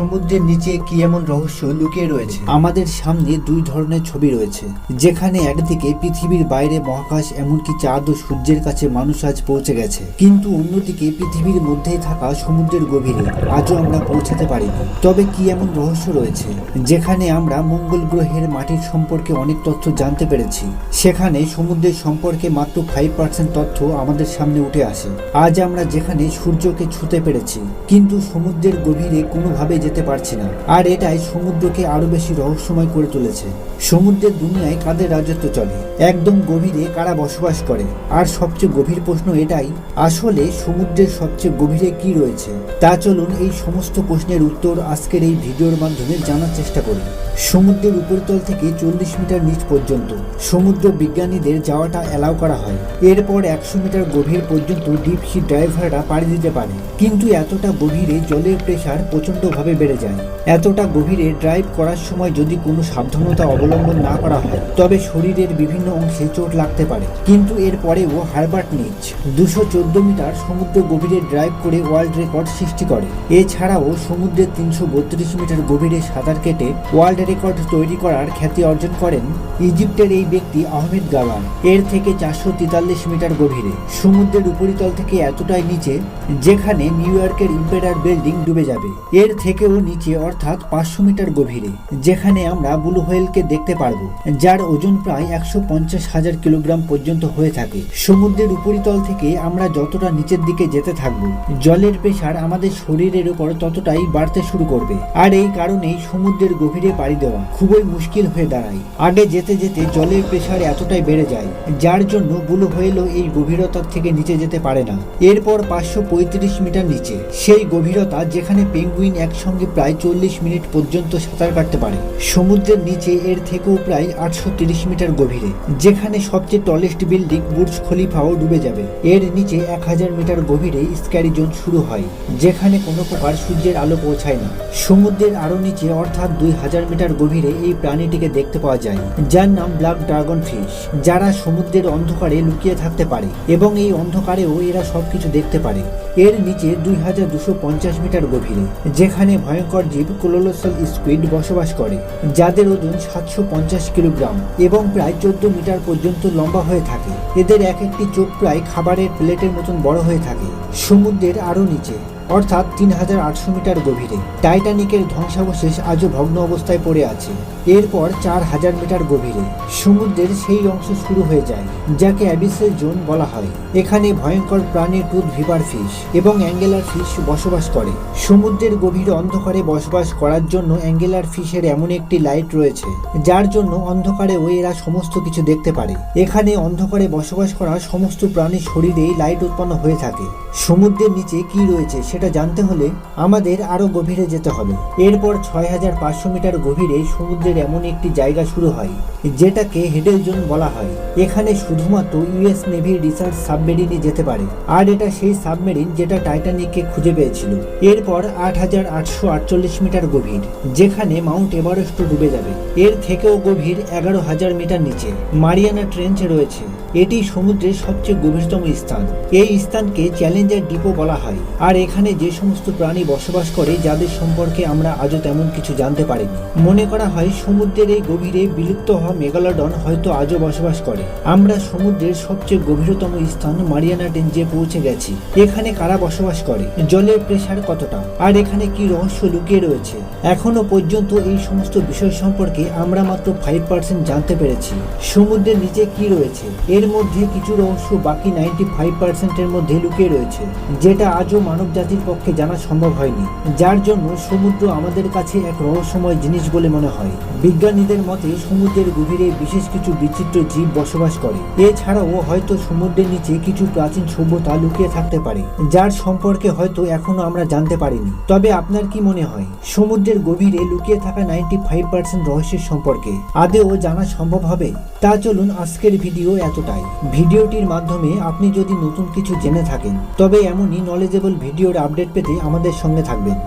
সমুদ্রের নিচে কি এমন রহস্য লুকিয়ে রয়েছে? আমাদের সামনে দুই ধরনের ছবি রয়েছে, যেখানে একদিকে পৃথিবীর বাইরে মহাকাশ এমনকি চাঁদ ও সূর্যের কাছে মানুষ আজ পৌঁছে গেছে, কিন্তু অন্যদিকে পৃথিবীর মধ্যেই থাকা সমুদ্রের গভীরে আজও আমরা পৌঁছাতে পারিনি। তবে কি এমন রহস্য রয়েছে? যেখানে আমরা মঙ্গল গ্রহের মাটির সম্পর্কে অনেক তথ্য জানতে পেরেছি। সেখানে সমুদ্রের সম্পর্কে মাত্র ফাইভ পার্সেন্ট তথ্য আমাদের সামনে উঠে আসে। আজ আমরা যেখানে সূর্যকে ছুতে পেরেছি, কিন্তু সমুদ্রের গভীরে কোনোভাবে যেতে পারছি না। আর এটাই সমুদ্রকে আরও বেশি রহস্যময় করে তুলেছে। সমুদ্রের দুনিয়ায় কাদের রাজত্ব চলে? একদম গভীরে কারা বসবাস করে? আর সবচেয়ে গভীর প্রশ্ন এটাই, আসলে সমুদ্রের সবচেয়ে গভীরে কি রয়েছে? তা চলুন এই সমস্ত প্রশ্নের উত্তর আজকের এই ভিডিওর মাধ্যমে জানার চেষ্টা করি। সমুদ্রের উপরিতল থেকে চল্লিশ মিটার নিচ পর্যন্ত সমুদ্র বিজ্ঞানীদের যাওয়াটা অ্যালাউ করা হয়। এরপর একশো মিটার গভীর পর্যন্ত ডিপ সি ড্রাইভাররা পাড়ি দিতে পারে। কিন্তু এতটা গভীরে জলের প্রেসার প্রচণ্ডভাবে বেড়ে যায়। এতটা গভীরে ড্রাইভ করার সময় যদি কোনো সাবধানতা অবলম্বন না করা হয়, তবে শরীরের বিভিন্ন অংশে চোট লাগতে পারে। কিন্তু এরপরেও হারবার্ট নিচ দুশো চোদ্দ মিটার সমুদ্র গভীরে ড্রাইভ করে ওয়ার্ল্ড রেকর্ড সৃষ্টি করে। এছাড়াও সমুদ্রে তিনশো বত্রিশ মিটার গভীরে সাঁতার কেটে ওয়ার্ল্ড রেকর্ড তৈরি করার খ্যাতি অর্জন করেন ইজিপ্টের এই ব্যক্তি আহমেদ গাওয়ার এর থেকে চারশো তেতাল্লিশ মিটার গভীরে। সমুদ্রের উপরিতল থেকে এতটাই নিচে, যেখানে নিউ ইয়র্কের ইম্পেরার বিল্ডিং ডুবে যাবে। এর থেকেও নিচে, অর্থাৎ পাঁচশো মিটার গভীরে, যেখানে আমরা ব্লু হোয়েলকে দেখতে পারব, যার ওজন প্রায় একশো পঞ্চাশ হাজার কিলোগ্রাম পর্যন্ত হয়ে থাকে। সমুদ্রের উপরিতল থেকে আমরা যতটা নিচের দিকে যেতে থাকব, জলের প্রেসার আমাদের শরীরের উপর ততটাই বাড়তে শুরু করবে। আর এই কারণেই সমুদ্রের গভীরে পাড়ি দেওয়া খুবই মুশকিল হয়ে দাঁড়ায়। আগে যেতে যেতে জলের প্রেসার এতটাই বেড়ে যায়, যার জন্য ব্লু হোয়েলও এই গভীরতার থেকে নিচে যেতে পারে না। এরপর পাঁচশো পঁয়ত্রিশ মিটার নিচে, সেই গভীরতা যেখানে পেঙ্গুইন একসঙ্গে প্রায় চল্লিশ মিনিট পর্যন্ত সাঁতার কাটতে পারে। সমুদ্রের নিচে এর থেকেও প্রায় আটশো মিটার গভীরে, যেখানে সবচেয়ে টলেস্ট বিল্ডিং বুর্জ খলিফাও ডুবে যাবে। এর নিচে এক হাজার মিটার গভীরে স্ক্যারি জোন শুরু হয়, যেখানে কোনো প্রকার সূর্যের আলো পৌঁছায় না। সমুদ্রের আরও নিচে অর্থাৎ দুই হাজার মিটার গভীরে এই প্রাণীটিকে দেখতে পাওয়া যায়, যার নাম ব্ল্যাক ড্রাগন ফিশ, যারা সমুদ্রের অন্ধকারে লুকিয়ে থাকতে পারে এবং এই অন্ধকারেও এরা সবকিছু দেখতে পারে। এর নিচে দুই হাজার দুশো পঞ্চাশ মিটার গভীরে, যেখানে ভয়ঙ্কর জীব কোলোলোসাল স্কুইড বসবাস করে, যাদের ওজন সাতশো পঞ্চাশ কিলোগ্রাম এবং প্রায় চোদ্দ মিটার পর্যন্ত লম্বা হয়ে থাকে। এদের এক একটি চোখ প্রায় খাবারের প্লেটের মতন বড় হয়ে থাকে। সমুদ্রের আরও নিচে। অর্থাৎ তিন হাজার আটশো মিটার গভীরে। টাইটানিকের ধ্বংসাবশেষ আজও ভগ্ন অবস্থায় পড়ে আছে। এরপর চার হাজার মিটার গভীরে। সমুদ্রের সেই অংশ শুরু হয়ে যায়, যাকে অ্যাবিসের জোন বলা হয়। এখানে ভয়ঙ্কর প্রাণী টুথ ভিভার ফিশ এবং অ্যাঙ্গেলার ফিশ বসবাস করে। সমুদ্রের গভীরে অন্ধকারে বসবাস করার জন্য অ্যাঙ্গেলার ফিশের এমন একটি লাইট রয়েছে, যার জন্য অন্ধকারে ওই এরা সমস্ত কিছু দেখতে পারে। এখানে অন্ধকারে বসবাস করা সমস্ত প্রাণীর শরীরেই লাইট উৎপন্ন হয়ে থাকে। সমুদ্রের নিচে কি রয়েছে সেটা জানতে হলে আমাদের আরও গভীরে যেতে হবে। এরপর ছয় হাজার পাঁচশো মিটার গভীরে সমুদ্রের এমন একটি জায়গা শুরু হয়, যেটাকে হেডেল জোন বলা হয়। এখানে শুধুমাত্র ইউএস নেভির রিসার্চ সাবমেরিনই যেতে পারে, আর এটা সেই সাবমেরিন যেটা টাইটানিককে খুঁজে পেয়েছিল। এরপর আট হাজার আটশো আটচল্লিশ মিটার গভীর, যেখানে মাউন্ট এভারেস্ট ডুবে যাবে। এর থেকেও গভীর এগারো হাজার মিটার নিচে মারিয়ানা ট্রেঞ্চ রয়েছে। এটি সমুদ্রের সবচেয়ে গভীরতম স্থান। এই স্থানকে চ্যালেঞ্জার ডিপো বলা হয়। আর এখানে যে সমস্ত প্রাণী বসবাস করে, যাদের সম্পর্কে আমরা আজও তেমন কিছু জানতে পারিনি। মনে করা হয় সমুদ্রের এই গভীরে বিলুপ্ত হওয়া মেগালোডন হয়তো আজও বসবাস করে। আমরা সমুদ্রের সবচেয়ে গভীরতম স্থান মারিয়ানা টেঞ্জে পৌঁছে গেছি। এখানে কারা বসবাস করে? জলের প্রেসার কতটা? আর এখানে কি রহস্য লুকিয়ে রয়েছে? এখনও পর্যন্ত এই সমস্ত বিষয় সম্পর্কে আমরা মাত্র ফাইভ পার্সেন্ট জানতে পেরেছি। সমুদ্রের নিচে কি রয়েছে? এর মধ্যে কিছু রহস্য বাকি নাইনটি ফাইভ পার্সেন্টের মধ্যে লুকিয়ে রয়েছে, যেটা আজও মানব জাতির পক্ষে জানা সম্ভব হয়নি। যার জন্য সমুদ্র আমাদের কাছে এক রহস্যময় জিনিস বলে মনে হয়। বিজ্ঞানীদের মতে, সমুদ্রের গভীরে বিশেষ কিছু বিচিত্র জীব বসবাস করে। এছাড়াও হয়তো সমুদ্রের নিচে কিছু প্রাচীন সভ্যতা লুকিয়ে থাকতে পারে, যার সম্পর্কে হয়তো এখনও আমরা জানতে পারিনি। তবে আপনার কি মনে হয়, সমুদ্রের গভীরে লুকিয়ে থাকা নাইনটি ফাইভ পার্সেন্ট রহস্যের সম্পর্কে আদেও জানা সম্ভব হবে? তা চলুন আজকের ভিডিও এতটাই ভিডিওটির মাধ্যমে আপনি যদি নতুন কিছু জেনে থাকেন, তবে এমনই নলেজেবল ভিডিওর আপডেট পেতে আমাদের সঙ্গে থাকবেন।